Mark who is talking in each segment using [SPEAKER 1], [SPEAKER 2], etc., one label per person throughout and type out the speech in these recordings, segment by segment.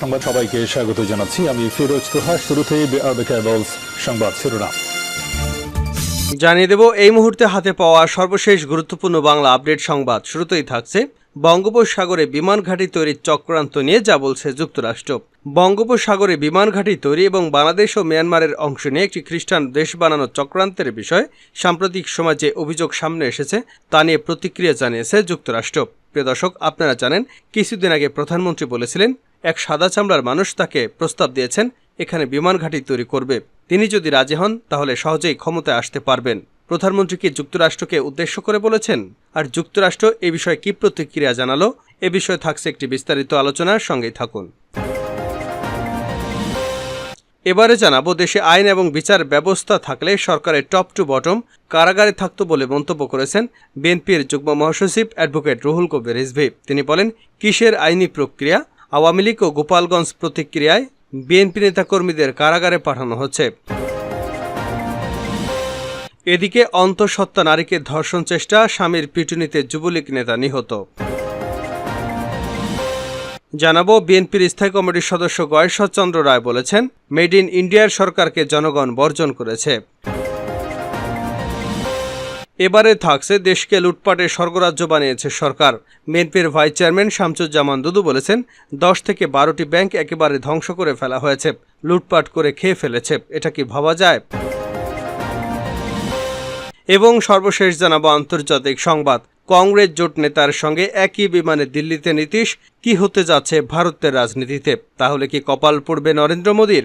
[SPEAKER 1] সংবাদ সবাইকে স্বাগত জানাচ্ছি আমি ফিরোজ তোহা শুরুতেই সংবাদ শিরোনাম
[SPEAKER 2] জানিয়ে দেব এই মুহূর্তে হাতে পাওয়া সর্বশেষ গুরুত্বপূর্ণ বাংলা আপডেট সংবাদ শুরুতেই থাকছে বঙ্গোপসাগরে বিমান ঘাঁটি তৈরির চক্রান্ত নিয়ে যা বলছে যুক্তরাষ্ট্র বঙ্গোপসাগরে বিমান ঘাঁটি তৈরি এবং বাংলাদেশ ও মিয়ানমারের অংশ নিয়ে একটি খ্রিস্টান দেশ বানানোর চক্রান্তের বিষয়ে সাম্প্রতিক সমাজে অভিযোগ সামনে এসেছে তা নিয়ে প্রতিক্রিয়া জানিয়েছে যুক্তরাষ্ট্র প্রিয় দর্শক আপনারা জানেন কিছুদিন আগে প্রধানমন্ত্রী বলেছিলেন এক সাদা চামড়ার মানুষ তাকে প্রস্তাব দিয়েছেন এখানে বিমান ঘাঁটি তৈরি করবে তিনি যদি রাজি হন তাহলে সহজেই ক্ষমতায় আসতে পারবেন প্রধানমন্ত্রী কি যুক্তরাষ্ট্রকে উদ্দেশ্য করে বলেছেন আর যুক্তরাষ্ট্র এ বিষয়ে কি প্রতিক্রিয়া জানালো এ বিষয়ে থাকছে একটি বিস্তারিত আলোচনার সঙ্গেই থাকুন এবারে জানাবো দেশে আইন এবং বিচার ব্যবস্থা থাকলে সরকারের টপ টু বটম কারাগারে থাকত বলে মন্তব্য করেছেন বিএনপির যুগ্ম মহাসচিব অ্যাডভোকেট রুহুল কবির রিজভি তিনি বলেন কিসের আইনি প্রক্রিয়া আওয়ামী লীগ ও গোপালগঞ্জ প্রতিক্রিয়ায় বিএনপি নেতাকর্মীদের কারাগারে পাঠানো হচ্ছে এদিকে অন্তঃসত্ত্বা নারীকে ধর্ষণ চেষ্টা স্বামীর পিটুনিতে যুবলীগ নেতা নিহত জানাবো বিএনপির স্থায়ী কমিটির সদস্য গয়েশ্বরচন্দ্র রায় বলেছেন মেড ইন ইন্ডিয়ার সরকারকে জনগণ বর্জন করেছে এবারে থাকছে দেশকে লুটপাটের স্বর্গরাজ্য বানিয়েছে সরকার মেনপের ভাইস চেয়ারম্যান শামসুজ্জামান দুদু বলেছেন দশ থেকে বারোটি ব্যাংক একেবারে ধ্বংস করে ফেলা হয়েছে লুটপাট করে খেয়ে ফেলেছে এটা কি ভাবা যায় এবং সর্বশেষ জানাবো আন্তর্জাতিক সংবাদ কংগ্রেস জোট নেতার সঙ্গে একই বিমানে দিল্লিতে নীতিশ কি হতে যাচ্ছে ভারতের রাজনীতিতে তাহলে কি কপাল পড়বে নরেন্দ্র মোদীর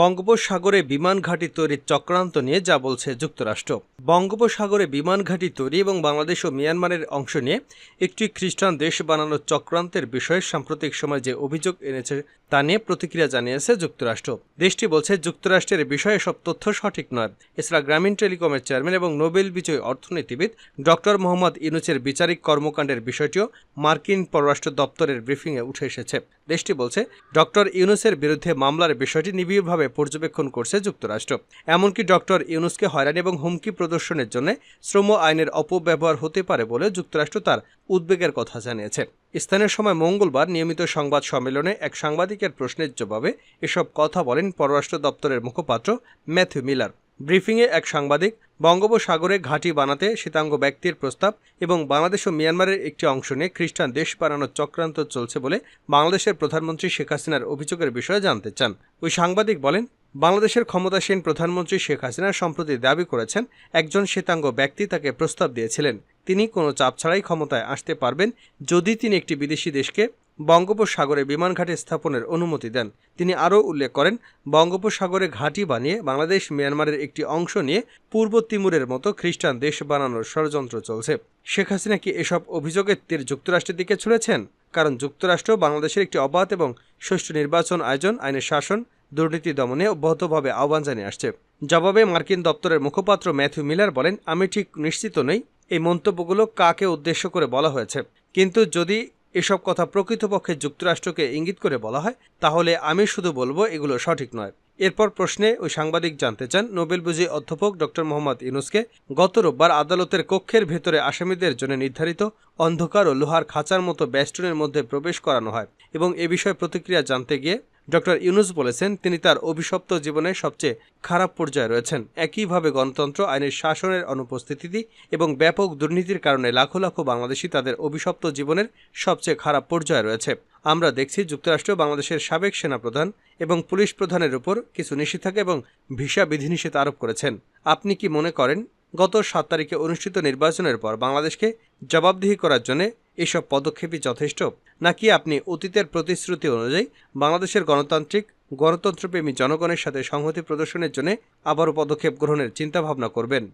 [SPEAKER 2] বঙ্গোপসাগরে বিমান ঘাঁটি তৈরির চক্রান্ত নিয়ে যা বলছে যুক্তরাষ্ট্র বঙ্গোপসাগরে বিমান ঘাঁটি তৈরি এবং বাংলাদেশ ও মিয়ানমারের অংশ নিয়ে একটি খ্রিস্টান দেশ বানানোর চক্রান্তের বিষয়ে সাম্প্রতিক সময় যে অভিযোগ এনেছে তা নিয়ে প্রতিক্রিয়া জানিয়েছে যুক্তরাষ্ট্র দেশটি বলছে যুক্তরাষ্ট্রের বিষয়ে সব তথ্য সঠিক নয় এছাড়া গ্রামীণ টেলিকমের চেয়ারম্যান এবং নোবেল বিজয়ী অর্থনীতিবিদ ডক্টর মোহাম্মদ ইনুচের বিচারিক কর্মকাণ্ডের বিষয়টিও মার্কিন পররাষ্ট্র দপ্তরের ব্রিফিংয়ে উঠে এসেছে দেশটি বলছে ডক্টর ইউনুসের বিরুদ্ধে মামলার বিষয়টি নিবিড়ভাবে পর্যবেক্ষণ করছে যুক্তরাষ্ট্র এমনকি ডক্টর ইউনুসকে হয়রানি এবং হুমকি প্রদর্শনের জন্য শ্রম আইনের অপব্যবহার হতে পারে বলে যুক্তরাষ্ট্র তার উদ্বেগের কথা জানিয়েছেন স্থানীয় সময় মঙ্গলবার নিয়মিত সংবাদ সম্মেলনে এক সাংবাদিকের প্রশ্নের জবাবে এসব কথা বলেন পররাষ্ট্র দপ্তরের মুখপাত্র ম্যাথিউ মিলার ব্রিফিংয়ে এক সাংবাদিক বঙ্গোপসাগরে ঘাঁটি বানাতে শীতাঙ্গ ব্যক্তির প্রস্তাব এবং বাংলাদেশ ও মিয়ানমারের একটি অংশ নিয়ে খ্রিস্টান দেশ বানানোর চক্রান্ত চলছে বলে বাংলাদেশের প্রধানমন্ত্রী শেখ হাসিনার অভিযোগের বিষয়ে জানতে চান ওই সাংবাদিক বলেন বাংলাদেশের ক্ষমতাসীন প্রধানমন্ত্রী শেখ হাসিনা সম্প্রতি দাবি করেছেন একজন শ্বেতাঙ্গ ব্যক্তি তাকে প্রস্তাব দিয়েছিলেন তিনি কোনো চাপ ছাড়াই ক্ষমতায় আসতে পারবেন যদি তিনি একটি বিদেশি দেশকে বঙ্গোপসাগরে বিমান ঘাটে স্থাপনের অনুমতি দেন তিনি আরও উল্লেখ করেন বঙ্গোপসাগরে ঘাঁটি বানিয়ে বাংলাদেশ মিয়ানমারের একটি অংশ নিয়ে পূর্ব তিমুরের মতো খ্রিস্টান দেশ বানানোর ষড়যন্ত্র চলছে শেখ হাসিনা কি এসব অভিযোগের তীর যুক্তরাষ্ট্রের দিকে ছুঁড়েছেন কারণ যুক্তরাষ্ট্র বাংলাদেশের একটি অবাধ এবং সুষ্ঠু নির্বাচন আয়োজন আইনের শাসন দুর্নীতি দমনে অব্যাহতভাবে আহ্বান জানিয়ে আসছে জবাবে মার্কিন দপ্তরের মুখপাত্র ম্যাথিউ মিলার বলেন আমি ঠিক নিশ্চিত নই এই মন্তব্যগুলো কাকে উদ্দেশ্য করে বলা হয়েছে কিন্তু যদি এসব কথা প্রকৃতপক্ষে যুক্তরাষ্ট্রকে ইঙ্গিত করে বলা হয় তাহলে আমি শুধু বলবো এগুলো সঠিক নয় এরপর প্রশ্নে ওই সাংবাদিক জানতে চান নোবেল বুঝি অধ্যাপক ডক্টর মোহাম্মদ ইউনুসকে গত রোববার আদালতের কক্ষের ভেতরে আসামিদের জন্য নির্ধারিত অন্ধকার ও লোহার খাঁচার মতো ব্যাস্টনের মধ্যে প্রবেশ করানো হয় এবং এ বিষয়ে প্রতিক্রিয়া জানতে গিয়ে ডক্টর ইউনুস বলেছেন তিনি তার অভিশপ্ত জীবনে সবচেয়ে খারাপ পর্যায়ে রয়েছেন একইভাবে গণতন্ত্র আইনের শাসনের অনুপস্থিতি এবং ব্যাপক দুর্নীতির কারণে লাখো লাখো বাংলাদেশি তাদের অভিশপ্ত জীবনের সবচেয়ে খারাপ পর্যায়ে রয়েছে আমরা দেখছি যুক্তরাষ্ট্র বাংলাদেশের সাবেক সেনাপ্রধান এবং পুলিশ প্রধানের উপর কিছু নিষেধাজ্ঞা এবং ভিসা বিধিনিষেধ আরোপ করেছেন আপনি কি মনে করেন গত সাত তারিখে অনুষ্ঠিত নির্বাচনের পর বাংলাদেশকে জবাবদিহি করার জন্য এসব পদক্ষেপই যথেষ্ট নাকি আপনি অতীতের প্রতিশ্রুতি অনুযায়ী বাংলাদেশের গণতান্ত্রিক গণতন্ত্রপ্রেমী জনগণের সাথে সংহতি প্রদর্শনের জন্য আবারও পদক্ষেপ গ্রহণের চিন্তাভাবনা করবেন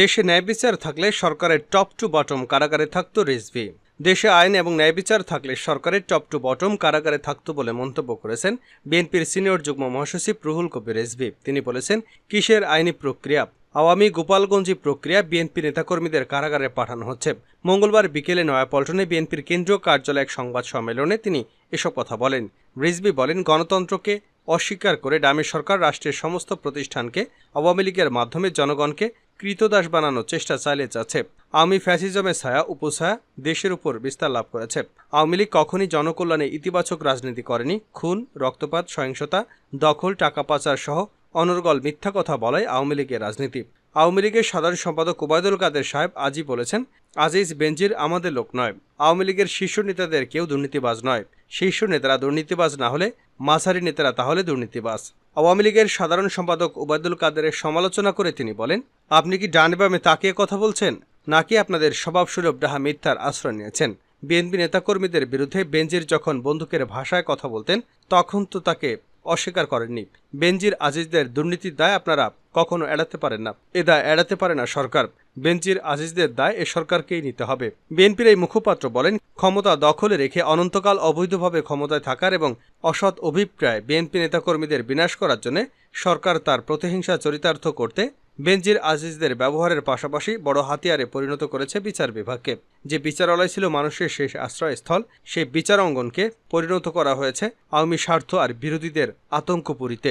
[SPEAKER 2] দেশে ন্যায় বিচার থাকলে সরকারের টপ টু বটম কারাগারে থাকত রিজভি দেশে আইন এবং ন্যায় বিচার থাকলে সরকারের টপ টু বটম কারাগারে থাকত বলে মন্তব্য করেছেন বিএনপির সিনিয়র যুগ্ম মহাসচিব রুহুল কবির রেজভি তিনি বলেছেন কিসের আইনি প্রক্রিয়া আওয়ামী গোপালগঞ্জি প্রক্রিয়া বিএনপি নেতাকর্মীদের কারাগারে পাঠানো হচ্ছে মঙ্গলবার বিকেলে নয়াপল্টনে বিএনপির কেন্দ্রীয় কার্যালয়ে এক সংবাদ সম্মেলনে তিনি এসব কথা বলেন রিজবি বলেন গণতন্ত্রকে অস্বীকার করে ডামের সরকার রাষ্ট্রের সমস্ত প্রতিষ্ঠানকে আওয়ামী লীগের মাধ্যমে জনগণকে কৃতদাস বানানোর চেষ্টা চালিয়ে যাচ্ছে আওয়ামী ফ্যাসিজমের ছায়া উপছায়া দেশের উপর বিস্তার লাভ করেছে আওয়ামী লীগ কখনই জনকল্যাণে ইতিবাচক রাজনীতি করেনি খুন রক্তপাত সহিংসতা দখল টাকা পাচার সহ অনর্গল মিথ্যা কথা বলাই আওয়ামী লীগের রাজনীতি আওয়ামী লীগের সাধারণ সম্পাদক ওবায়দুল কাদের সাহেব আজই বলেছেন আজিজ বেঞ্জির আমাদের লোক নয় আওয়ামী লীগের শীর্ষ নেতাদের কেউ দুর্নীতিবাজ নয় শীর্ষ নেতারা দুর্নীতিবাজ না হলে মাঝারি নেতারা তাহলে দুর্নীতিবাজ আওয়ামী লীগের সাধারণ সম্পাদক ওবায়দুল কাদেরের সমালোচনা করে তিনি বলেন আপনি কি ডান বামে তাকিয়ে কথা বলছেন নাকি আপনাদের সুলভ ডাহা মিথ্যার আশ্রয় নিয়েছেন বিএনপি নেতাকর্মীদের বিরুদ্ধে বেঞ্জির যখন বন্দুকের ভাষায় কথা বলতেন তখন তো তাকে অস্বীকার করেননি বেনজির আজিজদের দুর্নীতির দায় আপনারা কখনো এড়াতে পারেন না এ দায় এড়াতে পারে না সরকার বেনজির আজিজদের দায় এ সরকারকেই নিতে হবে বিএনপির এই মুখপাত্র বলেন ক্ষমতা দখলে রেখে অনন্তকাল অবৈধভাবে ক্ষমতায় থাকার এবং অসৎ অভিপ্রায় বিএনপি নেতাকর্মীদের বিনাশ করার জন্য সরকার তার প্রতিহিংসা চরিতার্থ করতে বেনজির আজিজদের ব্যবহারের পাশাপাশি বড় হাতিয়ারে পরিণত করেছে বিচার বিভাগকে যে বিচারালয় ছিল মানুষের শেষ আশ্রয়স্থল সেই বিচার অঙ্গনকে পরিণত করা হয়েছে আওয়ামী স্বার্থ আর বিরোধীদের আতঙ্কপুরীতে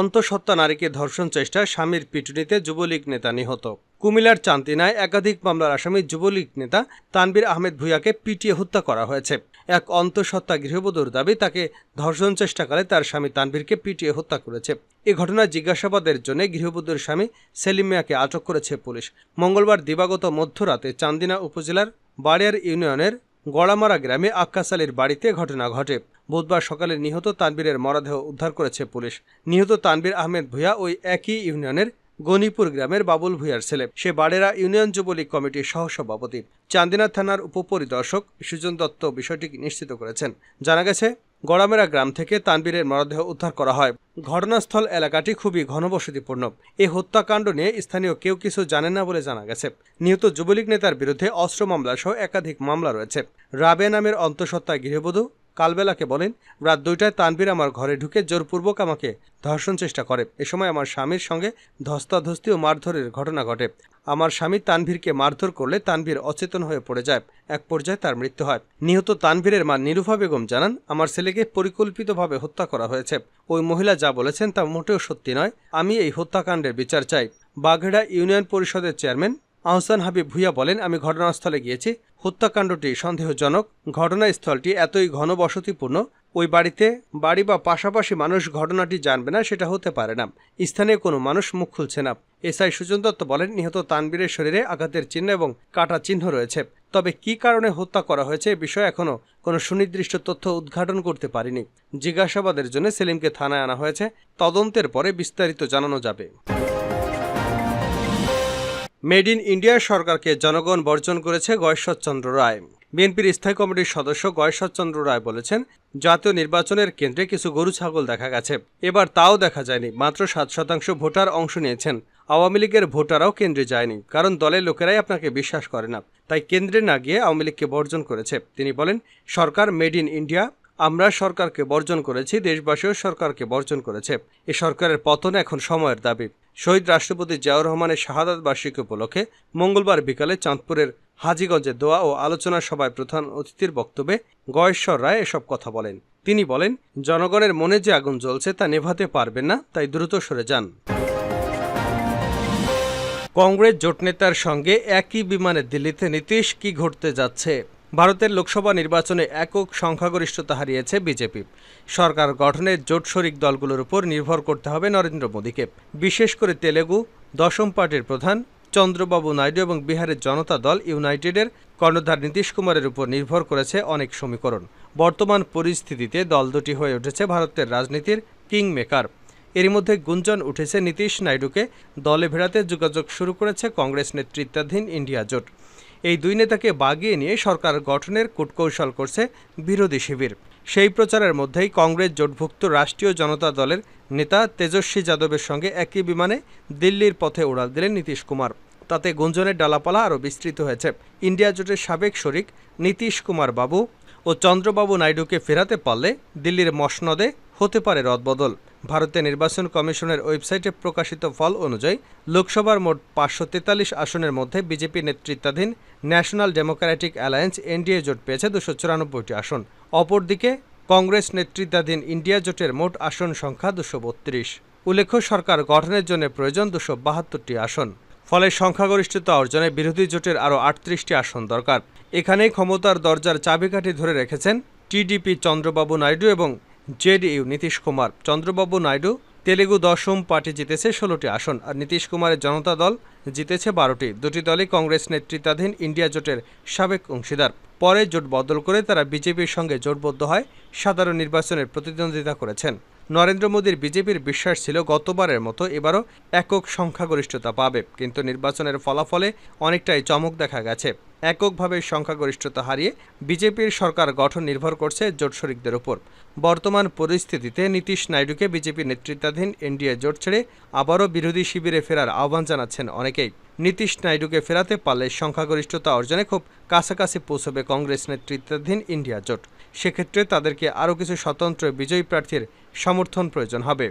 [SPEAKER 2] অন্তঃসত্ত্বা নারীকে ধর্ষণ চেষ্টায় স্বামীর পিটুনিতে যুবলীগ নেতা নিহত কুমিলার চান্তিনায় একাধিক মামলার আসামি যুবলীগ নেতা তানবির আহমেদ ভুইয়াকে পিটিয়ে হত্যা করা হয়েছে এক অন্তঃসত্ত্বা গৃহবধূর দাবি তাকে ধর্ষণ চেষ্টাকালে তার স্বামী তানভীরকে পিটিয়ে হত্যা করেছে এ ঘটনায় জিজ্ঞাসাবাদের জন্য গৃহবধূর স্বামী সেলিম মিয়াকে আটক করেছে পুলিশ মঙ্গলবার দিবাগত মধ্যরাতে চান্দিনা উপজেলার বাড়িয়ার ইউনিয়নের গড়ামারা গ্রামে আক্কাস আলীর বাড়িতে ঘটনা ঘটে বুধবার সকালে নিহত তানবীরের মরদেহ উদ্ধার করেছে পুলিশ নিহত তানবীর আহমেদ ভূয়া ওই একই ইউনিয়নের গনিপুর গ্রামের বাবুল ভূঁয়ার ছেলে সে বাড়েরা ইউনিয়ন যুবলীগ কমিটির সহসভাপতি চান্দিনা থানার উপপরিদর্শক সুজন দত্ত বিষয়টি নিশ্চিত করেছেন জানা গেছে গড়ামেরা গ্রাম থেকে তানবীরের মরদেহ উদ্ধার করা হয় ঘটনাস্থল এলাকাটি খুবই ঘনবসতিপূর্ণ এই হত্যাকাণ্ড নিয়ে স্থানীয় কেউ কিছু জানেন না বলে জানা গেছে নিহত যুবলীগ নেতার বিরুদ্ধে অস্ত্র মামলা সহ একাধিক মামলা রয়েছে রাবে নামের অন্তঃসত্ত্বা গৃহবধূ কালবেলাকে বলেন রাত দুইটায় তানবির আমার ঘরে ঢুকে জোরপূর্বক আমাকে ধর্ষণ চেষ্টা করে এ সময় আমার স্বামীর সঙ্গে ধস্তাধস্তি ও মারধরের ঘটনা ঘটে আমার স্বামী তানভীরকে মারধর করলে তানভীর অচেতন হয়ে পড়ে যায় এক পর্যায়ে তার মৃত্যু হয় নিহত তানভীরের মা নিরুফা বেগম জানান আমার ছেলেকে পরিকল্পিতভাবে হত্যা করা হয়েছে ওই মহিলা যা বলেছেন তা মোটেও সত্যি নয় আমি এই হত্যাকাণ্ডের বিচার চাই বাঘেড়া ইউনিয়ন পরিষদের চেয়ারম্যান আহসান হাবিব ভুইয়া বলেন আমি ঘটনাস্থলে গিয়েছি হত্যাকাণ্ডটি সন্দেহজনক ঘটনাস্থলটি এতই ঘনবসতিপূর্ণ ওই বাড়িতে বাড়ি বা পাশাপাশি মানুষ ঘটনাটি জানবে না সেটা হতে পারে না স্থানীয় কোনো মানুষ মুখ খুলছে না এসআই সুজন দত্ত বলেন নিহত তানবীরের শরীরে আঘাতের চিহ্ন এবং কাটা চিহ্ন রয়েছে তবে কি কারণে হত্যা করা হয়েছে এ বিষয়ে এখনও কোনো সুনির্দিষ্ট তথ্য উদ্ঘাটন করতে পারিনি জিজ্ঞাসাবাদের জন্য সেলিমকে থানায় আনা হয়েছে তদন্তের পরে বিস্তারিত জানানো যাবে মেড ইন ইন্ডিয়া সরকারকে জনগণ বর্জন করেছে গয়েশ্বরচন্দ্র রায় বিএনপির স্থায়ী কমিটির সদস্য গয়েশ্বরচন্দ্র রায় বলেছেন জাতীয় নির্বাচনের কেন্দ্রে কিছু গরু ছাগল দেখা গেছে এবার তাও দেখা যায়নি মাত্র সাত শতাংশ ভোটার অংশ নিয়েছেন আওয়ামী লীগের ভোটাররাও কেন্দ্রে যায়নি কারণ দলের লোকেরাই আপনাকে বিশ্বাস করে না তাই কেন্দ্রে না গিয়ে আওয়ামী লীগকে বর্জন করেছে তিনি বলেন সরকার মেড ইন ইন্ডিয়া আমরা সরকারকে বর্জন করেছি দেশবাসীও সরকারকে বর্জন করেছে এ সরকারের পতন এখন সময়ের দাবি শহীদ রাষ্ট্রপতি জিয়াউর রহমানের শাহাদাত বার্ষিকী উপলক্ষে মঙ্গলবার বিকালে চাঁদপুরের হাজিগঞ্জে দোয়া ও আলোচনা সভায় প্রধান অতিথির বক্তব্যে গয়েশ্বর রায় এসব কথা বলেন তিনি বলেন জনগণের মনে যে আগুন জ্বলছে তা নেভাতে পারবেন না তাই দ্রুত সরে যান কংগ্রেস জোট নেতার সঙ্গে একই বিমানে দিল্লিতে নীতিশ কি ঘটতে যাচ্ছে ভারতের লোকসভা নির্বাচনে একক সংখ্যাগরিষ্ঠতা হারিয়েছে বিজেপি সরকার গঠনের জোট শরিক দলগুলোর উপর নির্ভর করতে হবে নরেন্দ্র মোদীকে বিশেষ করে তেলেগু দশম পার্টির প্রধান চন্দ্রবাবু নাইডু এবং বিহারের জনতা দল ইউনাইটেডের কর্ণধার নীতিশ কুমারের উপর নির্ভর করেছে অনেক সমীকরণ বর্তমান পরিস্থিতিতে দল দুটি হয়ে উঠেছে ভারতের রাজনীতির কিং মেকার এর মধ্যে গুঞ্জন উঠেছে নীতিশ নাইডুকে দলে ভেড়াতে যোগাযোগ শুরু করেছে কংগ্রেস নেতৃত্বাধীন ইন্ডিয়া জোট এই দুই নেতাকে বাগিয়ে নিয়ে সরকার গঠনের কূটকৌশল করছে বিরোধী শিবির সেই প্রচারের মধ্যেই কংগ্রেস জোটভুক্ত রাষ্ট্রীয় জনতা দলের নেতা তেজস্বী যাদবের সঙ্গে একই বিমানে দিল্লির পথে উড়াল দিলেন নীতিশ কুমার তাতে গুঞ্জনের ডালাপালা আরও বিস্তৃত হয়েছে ইন্ডিয়া জোটের সাবেক শরিক নীতিশ কুমার বাবু ও চন্দ্রবাবু নাইডুকে ফেরাতে পারলে দিল্লির মসনদে হতে পারে রদবদল ভারতের নির্বাচন কমিশনের ওয়েবসাইটে প্রকাশিত ফল অনুযায়ী লোকসভার মোট পাঁচশো তেতাল্লিশ আসনের মধ্যে বিজেপি নেতৃত্বাধীন ন্যাশনাল ডেমোক্র্যাটিক অ্যালায়েন্স এনডিএ জোট পেয়েছে দুশো চুরানব্বইটি আসন অপরদিকে কংগ্রেস নেতৃত্বাধীন ইন্ডিয়া জোটের মোট আসন সংখ্যা দুশো বত্রিশ উল্লেখ্য সরকার গঠনের জন্য প্রয়োজন দুশো বাহাত্তরটি আসন ফলে সংখ্যাগরিষ্ঠতা অর্জনে বিরোধী জোটের আরও আটত্রিশটি আসন দরকার এখানেই ক্ষমতার দরজার চাবিকাঠি ধরে রেখেছেন টিডিপি চন্দ্রবাবু নাইডু এবং জেডিইউ নীতিশ কুমার চন্দ্রবাবু নাইডু তেলেগু দশম পার্টি জিতেছে ষোলোটি আসন আর নীতিশ কুমারের জনতা দল জিতেছে বারোটি দুটি দলই কংগ্রেস নেতৃত্বাধীন ইন্ডিয়া জোটের সাবেক অংশীদার পরে জোট বদল করে তারা বিজেপির সঙ্গে জোটবদ্ধ হয় সাধারণ নির্বাচনের প্রতিদ্বন্দ্বিতা করেছেন নরেন্দ্র মোদীর বিজেপির বিশ্বাস ছিল গতবারের মতো এবারও একক সংখ্যাগরিষ্ঠতা পাবে কিন্তু নির্বাচনের ফলাফলে অনেকটাই চমক দেখা গেছে এককভাবে সংখ্যাগরিষ্ঠতা হারিয়ে বিজেপির সরকার গঠন নির্ভর করছে জোট শরিকদের উপর বর্তমান পরিস্থিতিতে নীতিশ নাইডুকে বিজেপি নেতৃত্বাধীন এনডিএ জোট ছেড়ে আবারও বিরোধী শিবিরে ফেরার আহ্বান জানাচ্ছেন অনেকেই নীতিশ নাইডুকে ফেরাতে পারলে সংখ্যাগরিষ্ঠতা অর্জনে খুব কাছাকাছি পৌঁছবে কংগ্রেস নেতৃত্বাধীন ইন্ডিয়া জোট সেক্ষেত্রে তাদেরকে আরও কিছু স্বতন্ত্র বিজয়ী প্রার্থীর সমর্থন প্রয়োজন হবে